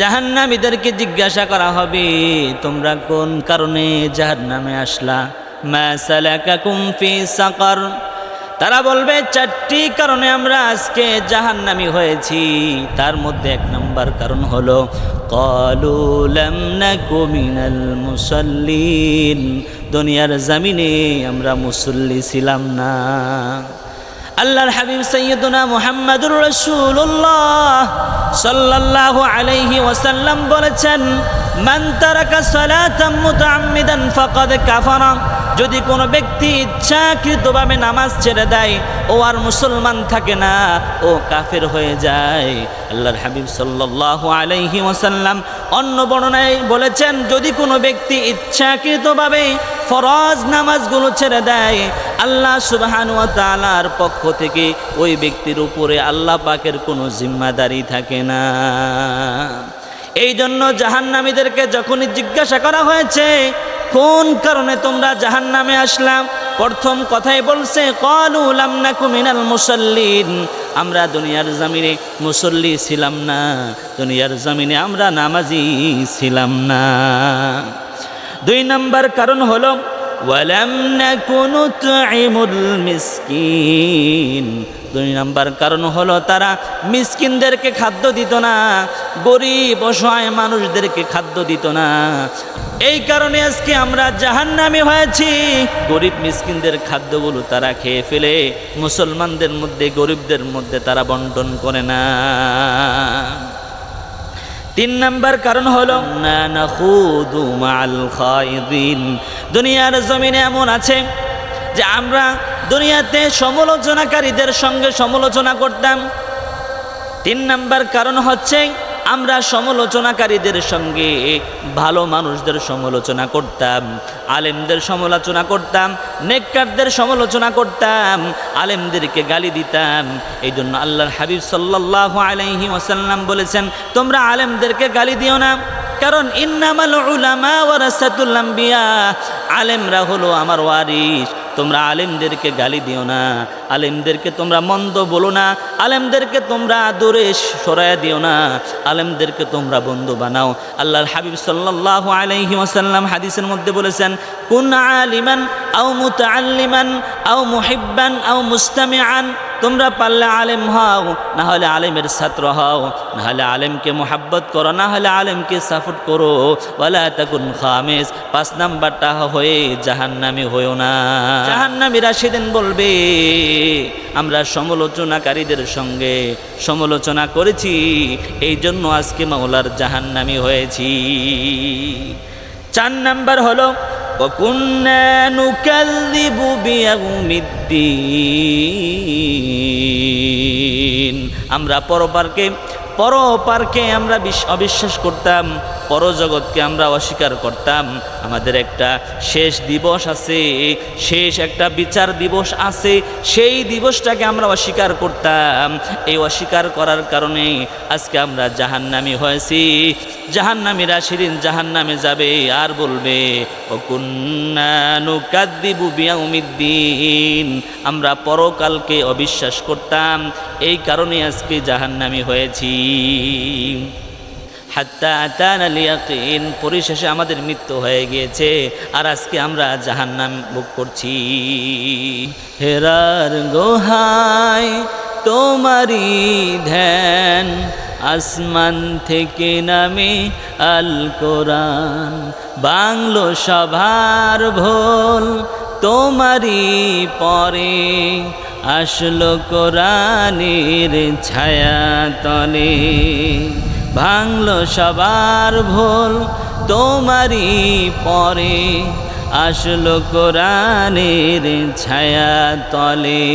জাহান্নামীদেরকে জিজ্ঞাসা করা হবে, তোমরা কোন কারণে জাহান্নামে আসলা? সাকার। তারা বলবে, চারটি কারণে আমরা আজকে জাহান্নামী হয়েছি। তার মধ্যে এক নম্বর কারণ হলো মিনাল দুনিয়ার জামিনে আমরা মুসল্লি ছিলাম না। আল্লাহর হাবিব সৈয়দুনা মুহাম্মাদুর রাসূলুল্লাহ সাল্লাল্লাহু আলাইহি ওয়াসাল্লাম বলেছেন, মান তারাকা সালাতাম মুতাআম্মিদান ফাকাদ কাফারা। যদি কোনো ব্যক্তি ইচ্ছাকৃতভাবে নামাজ ছেড়ে দেয়, ও আর মুসলমান থাকে না, ও কাফের হয়ে যায়। আল্লাহর হাবিব সাল্লাল্লাহু আলাইহি ওয়াসাল্লাম অন্য বর্ণনায় বলেছেন, যদি কোনো ব্যক্তি ইচ্ছাকৃতভাবে ফরজ নামাজগুলো ছেড়ে দেয় আল্লাহ সুবহান ওয়া তাআলার পক্ষ থেকে ওই ব্যক্তির উপরে আল্লাহ পাকের কোনো জিম্মাদারি থাকে না। এই জন্য জাহান্নামীদেরকে যখনই জিজ্ঞাসা করা হয়েছে, কোন কারণে তোমরা জাহান্নামে আসলাম? প্রথম কথাই বলছে, কলু না কুমিনাল মুসল্লিন। আমরা দুনিয়ার জমিনে মুসল্লি ছিলাম না, দুনিয়ার জমিনে আমরা নামাজি ছিলাম না। দুই নম্বর কারণ হলো ওয়ালাম নাকুনু তুইমুল মিসকিন। দুই নম্বর কারণ হলো তারা মিসকিনদেরকে খাদ্য দিত না, গরিব অসহায় মানুষদেরকে খাদ্য দিত না। এই কারণে আজকে আমরা জাহান্নামি হয়েছি। গরিব মিসকিনদের খাদ্যগুলো তারা খেয়ে ফেলে, মুসলমানদের মধ্যে, গরিবদের মধ্যে তারা বন্টন করে না। তিন নাম্বার কারণ হলো দুনিয়ার জমিনে এমন আছে যে আমরা দুনিয়াতে সমালোচনাকারীদের সঙ্গে সমালোচনা করতাম। তিন নাম্বার কারণ হচ্ছে আমরা সমালোচনাকারীদের সঙ্গে, ভালো মানুষদের সমালোচনা করতাম, আলেমদের সমালোচনা করতাম, নেককারদের সমালোচনা করতাম, আলেমদেরকে গালি দিতাম। এই জন্য আল্লাহর হাবিব সাল্লাহ আলাইহি ওয়াসাল্লাম বলেছেন, তোমরা আলেমদেরকে গালি দিও না। কারণ ইন্নামাল উলামা ওয়ারাসাতুল আম্বিয়া, আলেমরা হলো আমার ওয়ারিস তোমরা আলেমদেরকে গালি দিও না, আলেমদেরকে তোমরা মন্দ বলো না, আলেমদেরকে তোমরা দূরে সরায় দিও না, আলেমদেরকে তোমরা বন্ধু বানাও। আল্লাহর হাবিব সাল্লাহ আলাইহি ওয়াসাল্লাম হাদিসের মধ্যে বলেছেন, কুন আলিমান আও মুতাআল্লিমান আও মুহিব্বান আও মুস্তামিআন তোমরা পারলে আলেম হও, না হলে আলেমের ছাত্র হও, না হলে আলেমকে মোহাব্বত করো, না হলে আলেমকে সাপোর্ট করো। ওয়ালা তাকুন খামেস, পাঁচ নাম্বারটা হয়ে জাহান্নামি হয়েও না। জাহান্নামীরা সেদিন বলবে, আমরা সমালোচনাকারীদের সঙ্গে সমালোচনা করেছি এই জন্য আজকে মাওলার জাহান্নামি হয়েছি। চার নাম্বার হলো وكنا نكذب بيوم الدين আমরা পরপারকে পরপারকে আমরা বিশ- অবিশ্বাস করতাম পরজগৎকে আমরা অস্বীকার করতাম আমাদের একটা শেষ দিবস আছে শেষ একটা বিচার দিবস আছে সেই দিবসটাকে আমরা অস্বীকার করতাম এই অস্বীকার করার কারণে আজকে আমরা জাহান্নামি হয়েছি জাহান্নামীরা সেদিন জাহান্নামে যাবে, আর বলবে ও কুন্নানুকাদ্দিবু বিয়াউমিদ্দিন। আমরা পরকালকে অবিশ্বাস করতাম, এই কারণে আজকে জাহান্নামি হয়েছি। হাত্তা আতান আলিয়াকিন পরিশেষে আমাদের মৃত্যু হয়ে গিয়েছে, আর আজকে আমরা জাহান্নাম ভোগ করছি। হেরার গোহায় তোমারই ধ্যান আসমান থেকে নামে আল কোরআন বাংলো সভার ভোল তোমারই পরে। আসলো কোরআনের ছায়া তলে। ভাঙলো সবার ভোল তোমারই পরে। আসলো কোরআনের ছায়া তলে।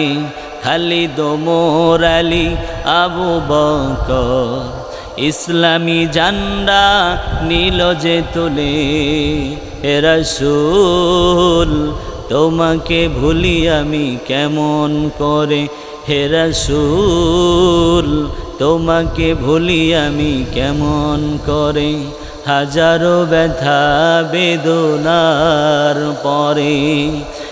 খালি দোমর আলী, আবু বকর। ইসলামী জান্ডা নীল যে তুলে। হে রসুল, তোমাকে ভুলি আমি কেমন করে? হে রসুল, তোমাকে ভুলি আমি কেমন করে? হাজারো ব্যথা বেদনার পরে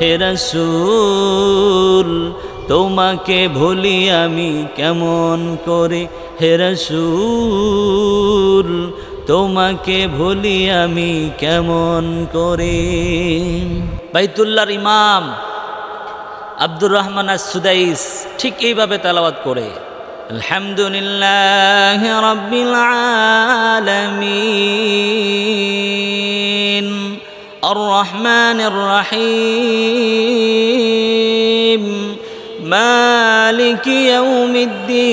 হে রসুল, তোমাকে ভুলি আমি কেমন করে? হে রসুল, তোমাকে ভুলি আমি কেমন করে? বাইতুল্লাহর ইমাম আব্দুর রহমান সুদাইস ঠিক এইভাবে তালাবাত করে, আলহামদুলিল্লাহ রব্বিল আলামিন। الرحمن الرحيم. مالك يوم الدين.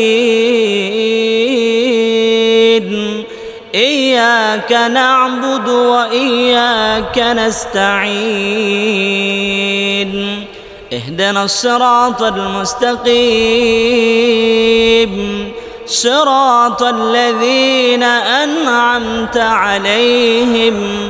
إياك نعبد وإياك نستعين. اهدنا الصراط المستقيم. صراط الذين أنعمت عليهم.